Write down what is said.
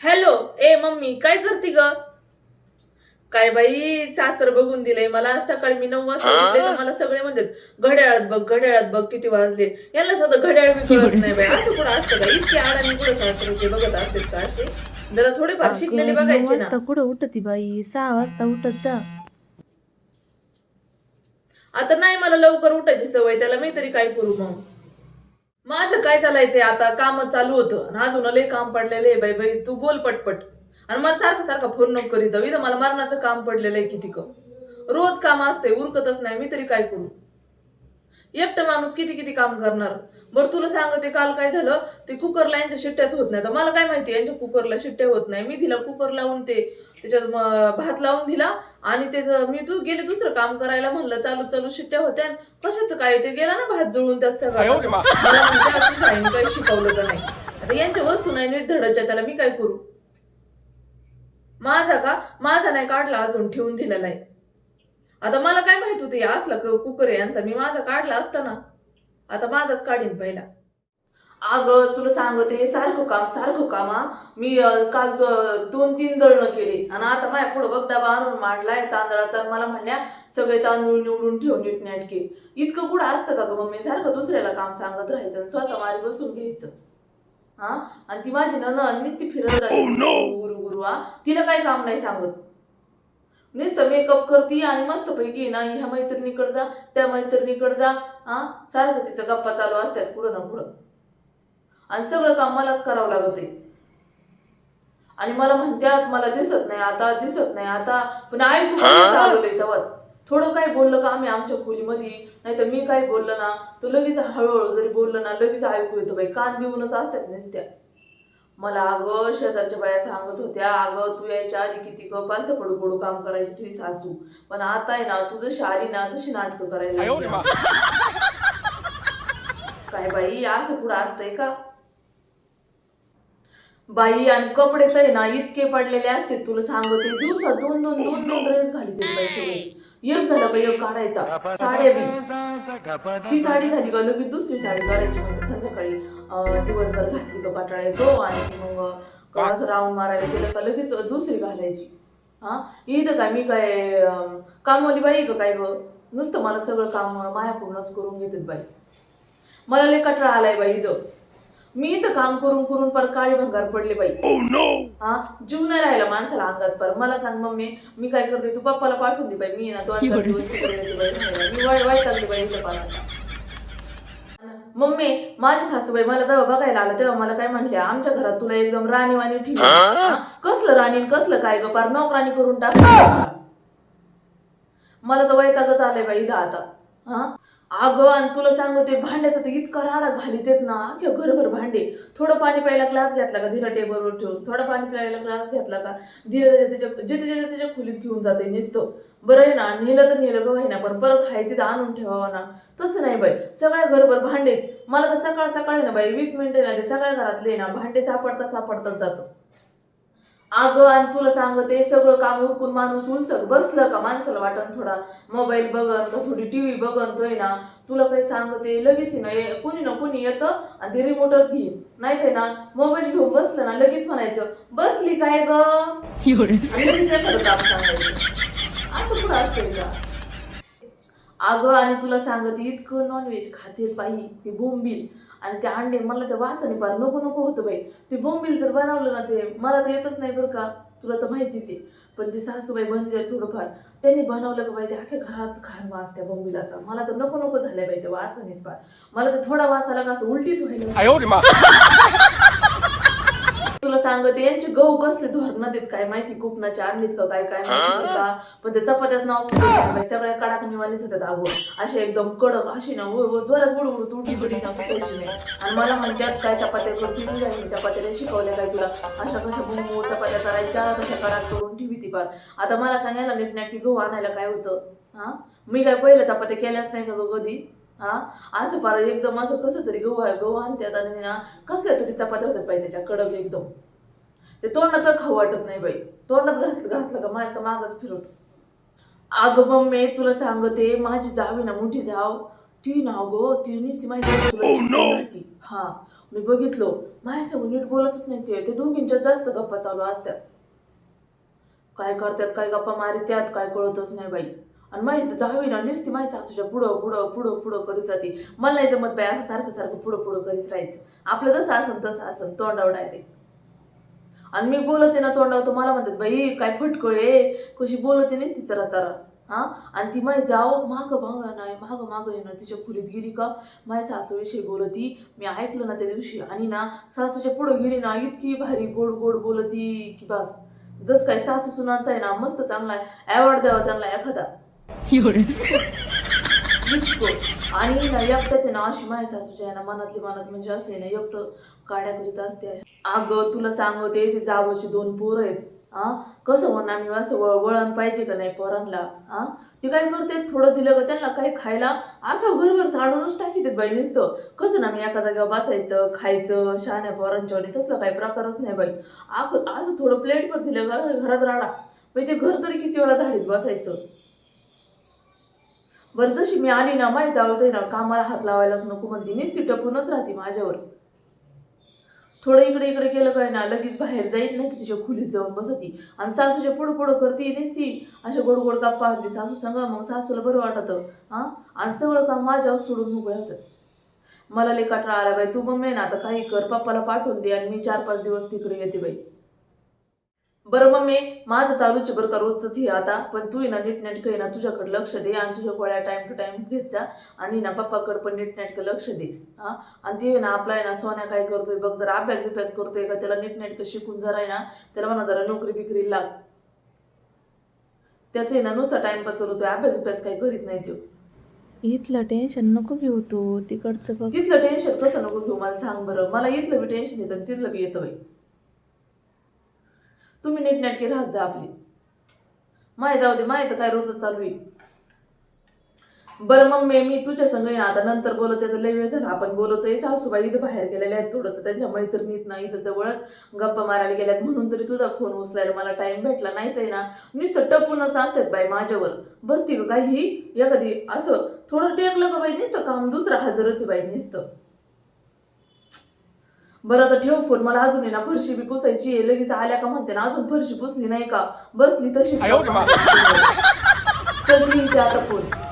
Hello ए mummy काय करते ग? काय बाई सासर बघून दिलंय मला. सकाळी मी नऊ वाजता तर मला सगळे म्हणतात घड्याळात बघ घड्याळात बघ किती वाजले. यांना सुद्धा घड्याळ बी कळत नाही बाई. असं कुठं असतं का इतके आडाने कुठं सासऱ्याचे बघत असतात का असे? जरा थोडेफार शिकलेले बघायचे ना. कुठं उठती बाई? सहा वाजता उठत जा. आता नाही मला लवकर उठायची सवय त्याला मी तरी काय करू मग? माझं काय चालायचंय? आता काम चालू होतं. आणि अजून लय काम पडलेलं आहे बाई बाई तू बोल पटपट. आणि मला सारखं सारखं फोन नको करी जाऊ. इथं मला मरणाचं काम पडलेलं आहे किती कम. रोज काम असते उरकतच नाही. मी तरी काय करू? एकटं माणूस किती किती काम करणार? बरं तुला सांगते काल काय झालं? ते कुकरला यांच्या शिट्ट्याच होत नाही. तर मला काय माहिती यांच्या कुकरला शिट्ट्या होत नाही. मी तिला कुकर लावून ते त्याच्यात म- भात लावून दिला आणि त्याचं मी तू गेले दुसरं काम करायला म्हणलं चालू चालू शिट्ट्या होत्या कशाचं काय ते गेला ना भात जळून त्यात सगळं. तसं. मला म्हणते, "आज तुझ्या आईने काही शिकवलं का नाही. आता यांच्या वस्तू नाही नीट धडाच्या त्याला मी काय करू? माझा का? माझा नाही काढला अजून ठेवून दिलेला आहे. आता मला काय माहीत होतं असला कुकर यांचा मी माझा काढला असता ना. आता माझाच काढीन पहिला. अगं तुला सांगते सारखं काम सारखं काम हा. मी काल दोन तीन दळणं केली. आणि आता माझ्या पुढं बघ डबा आणून मांडलाय तांदळाचा मला म्हणल्या सगळे तांदूळ निवडून ठेव नीटनेटके. इतकं कुठं असतं का ग मम्मी सारखं दुसऱ्याला काम सांगत राहायचं आणि स्वतः मारी बसून घ्यायचं. हा? आणि ती माझी नन नुसती फिरत राहते. गुरु गुरु हा. तिला काही काम नाही सांगत. नुसतं मेकअप करती आणि मस्त पैकी ना ह्या मैत्रिणीकडे जा त्या मैत्रिणीकडे जा हा. सारखं तिचं गप्पा चालू असतात पुढं ना पुढं आणि सगळं काम मलाच करावं लागत आहे. आणि मला म्हणत्यात मला दिसत नाही आता दिसत नाही आता. पण ऐकू पण नव्हतं आलेलं तेव्हाच. थोडं काय बोललं का आम्ही आमच्या खोलीमध्ये? नाही तर मी काय बोललं ना तर लगेच हळूहळू जरी बोललं ना लगेच ऐकू येतं बाई कान देऊनच असतात नुसत्या. मला अगं शेजारच्या बाया सांगत होत्या अगं तू यायच्या आधी किती ग पालतं पडू पडू काम करायची तुझी सासू. पण आता आहे ना तू जशी आली ना तशी नाटकं करायला. काय बाई असं पुढं असतंय का? बाई आणि कपडे तर आहे ना इतके पडलेले असते तुला सांगते दिवसात दोन दोन दोन दोन ड्रेस घालते बाई एक झाला बाई एक काढायचा. साड्या बी. ही साडी झाली का लगेच दुसरी साडी काढायची म्हणते संध्याकाळी. दिवसभर घातली का पाटाळा येतो आणि मग का असं राऊंड मारायला गेलं का लगेच दुसरी घालायची. हा? इथं काय मी काय कामवाली बाई का काय ग? नुसतं मला सगळं काम मायापूर्णच करून घेतात बाई. मला लय कटळा आलाय बाई इथं. मी इथं काम करून करून पर काळी भंगार पडले बाई. हा? जीव नाही राहिला माणसाला अंगात पर. मला सांग मम्मी मी काय करते? तू पप्पाला पाठवून दे बाई. मी ना दोन चार दिवस राहायला. मी वाय वाय लागली बाई इथं पाण्याला मम्मी माझी सासूबाई मला जेव्हा बघायला आलं तेव्हा मला काय म्हणल्या? आमच्या घरात तुला एकदम राणी वाणी ठेव कसलं राणी कसलं काय ग? पार नोकराणी करून टाक. मला तर वैतागच आलंय बाई इथं आता. हा? अगं आणि तुला सांगते भांड्याचा तर इतका राडा घालीत येत ना. किंवा घरभर भांडे. थोडं पाणी प्यायला ग्लास घेतला का? धीरा टेबलवर ठेवून. थोडं पाणी प्यायला ग्लास घेतला का? धीरे त्याच्या जे त्याच्या त्याच्या खोलीत घेऊन जाते निसतो. बरं आहे ना? नेलं तर नेलं का व्हायना पण परत खाय तिथं आणून ठेवावं ना. तसं नाही बाई. सगळ्या घरभर भांडेच. मला तर सकाळ सकाळी ना बाई वीस मिनिटं नाही ते सगळ्या घरातले ना भांडे सापडता सापडताच जातं. अगं आणि तुला सांगते सगळं काम उरकून माणूस उलसक बसलं का? माणसाला वाटण थोडा. मोबाईल बघन का थोडी टीव्ही बघन तोय ना. तुला काही सांगते लगेच आहे ना ये- कोणी ना कोणी येतं आणि ते रिमोटच घेईन. नाही ते ना मोबाईल घेऊन बसलं ना लगेच म्हणायचं बसली काय ग? आणि लगेच एखादं काम सांगायचं. असं कुठं असतंय का अगं आणि तुला सांगते इतकं नॉनव्हेज खाते बाई ते बोंबील. आणि ते अंडे मला ते वासाने पार नको नको होतं बाई. ते बोंबील तर बनवलं ना ते. मला तर येतच नाही बरं का. तुला तर माहितीच आहे. पण ते सासूबाई बनले थोडंफार. त्यांनी बनवलं का बाई ते अख्ख्या घरात खान वास त्या बोंबिलाचा. मला तर नको नको झालंय बाई ते वासानेच पार. मला तर थोडा वास आला का असं उलटीच व्हायला तुला सांगते यांची गहू कसले धोरण देत काय माहिती? कुपनाचे आणलीत का काय काय माहिती का? पण ते चपात्याच नाव सगळ्या कडक निवानीच होत्या दागो असे एकदम कडक अशी ना व- जोरात बुड बुडू तुटली बडी ना नाही. आणि मला म्हणतात काय चपात्या करून मी काय चपात्याला शिकवल्या काय तुला? अशा कशा मऊ चपात्या करायच्या कशा कडक करून ठेवी ती पार. आता मला सांगायला नीटनाटकी गहू आणायला काय होतं? हा? मी काय पहिल्या चपात्या केल्याच नाही का ग कधी? हा? असं पार एकदम असं कसं तरी गहू आहे गहू आणतात आणि ना कसल्या तरी चपात्या होतात बाई त्याच्या कडक एकदम. ते तोंडात खाऊ वाटत नाही बाई. तोंडात घासलं घासलं का मला तर मागच फिरवत. अगं मम्मी तुला सांगते माझी जावी ना मोठी जाव. ती ना गो ती नुसती माझ्या राहती. हा मी बघितलो. माझ्या सगळं नीट बोलतच नाही ते. ते दोघींच्या जास्त गप्पा चालू असतात काय करतात काय गप्पा मारित्यात काय कळतच नाही बाई. आणि माझी जावी ना नुसती माझ्या सासूच्या पुढं पुढं पुढं पुढं करीत राहते. मला नाही जमत बाई असं सारखं सारखं पुढं पुढं करीत राहायचं. आपलं जसं असन तसं असन तोंडावर डायरेक्ट आणि मी बोलते ना तोंडावर तर मला म्हणतात बाई काय फटकळे कशी बोलते नुसती चरा चरा. हा? आणि ती माझी जाव माग माग नाही माग माग आहे ना तिच्या खोलीत गेली का? माझ्या सासूविषयी बोलती मी ऐकलं ना त्या दिवशी. आणि ना सासूच्या पुढं गेली ना इतकी भारी गोड गोड बोलती की बस. जस काय सासू सुनाचा आहे ना मस्त चांगला आहे. अवॉर्ड द्यावा त्यांना एखादा. आणि ना एकट्यात आहे ना अशी माझ्या सासूच्या आहे ना मनातली मनात म्हणजे असे आहे ना एकटं काड्या करीत असते अगं तुला सांगते ते जावची दोन पोरं आहेत. हा कसं म्हणा मी असं वळ- वळण पाहिजे का नाही पोरांना? हा ते काय करते थोडं दिलं का त्यांना काही खायला अख्खा घरभर साडूनच टाकी ते बाई नुसतं कसं ना मी एका जागेवर बसायचं खायचं शहाण्या पोरांच्या वाणी तसलं काही प्रकारच नाही बाई. आख असं थोडं प्लेटवर दिलं का घरात राडा. म्हणजे ते घर तरी किती वेळा झाडीत बसायचं. बरं जशी मी आली ना माहीत जाऊ ना कामाला हात लावायलाच नको म्हणते. नुसती टपूनच राहते माझ्यावर. थोडं इकडे इकडे केलं काय ना लगेच बाहेर जाईल नाही की तिच्या खोलीत जाऊन बसती. आणि सासूच्या पुढं पुढं करते नुसती. अशा गोड गोड गप्पा आणते सासू सांगा मग सासूला बरं वाटतं हां? आणि सगळं काम माझ्यावर सोडून मोकळे होतात मला लई कटाळा आला बाई तू मग ना आता काही कर पप्पाला पाठवून दे आणि मी चार पाच दिवस तिकडे येते बाई. बरं मम्मी माझं चालूच बरं का रोजच हे आता. पण तू ना नीटनेटकं आहे ना तुझ्याकडे लक्ष दे आणि तुझ्या गोळ्या टाइम टू टाइम घेत जा. आणि ना पप्पाकडे पण नीटनेटकं लक्ष दे हा. आणि ते ना आपला आहे ना सोन्या काय करतोय बघ जरा अभ्यास बिभ्यास करतोय का त्याला नीटनेटकं शिकून जरा आहे ना त्याला म्हणा जरा नोकरी बिकरी लाग. त्याचं आहे ना नुसता टाइमपास होतोय अभ्यास बिभ्यास काही करीत नाही तो इथलं टेन्शन नको घेऊ तू तिकडचं बघ. तिथलं टेन्शन कसं नको घेऊ मला सांग बरं. मला इथलं बी टेन्शन येतं तिथलं बी येतं बाई. तुम्ही नीटनेटकी राहत जा आपली. माय जाऊ दे माय तर काय रोजच चालू आहे. बरं मग मी मी तुझ्या संग आहे आता नंतर बोलत आहे तर लय वेळ झाला. आपण बोलतोय सासूबाई इथं बाहेर गेलेल्या आहेत थोडंसं त्यांच्या मैत्रिणीत ना इथं जवळच गप्पा मारायला गेल्यात. म्हणून तरी तुझा फोन उचलायला मला टाइम भेटला नाही तर ना. नुसतं टपूनच असतात बाई माझ्यावर. बसती का काही. एखादी असं थोडं टेकलं का बाई नुसतं काम. दुसरं हजरच बाई नुसतं. बरं आता ठेव फोन. मला अजून आहे ना फरशी बी पुसायची आहे. लगेच आल्या का म्हणते ना अजून फरशी पुसली नाही का? बसली तशीच. चल ठेवते आता फोन.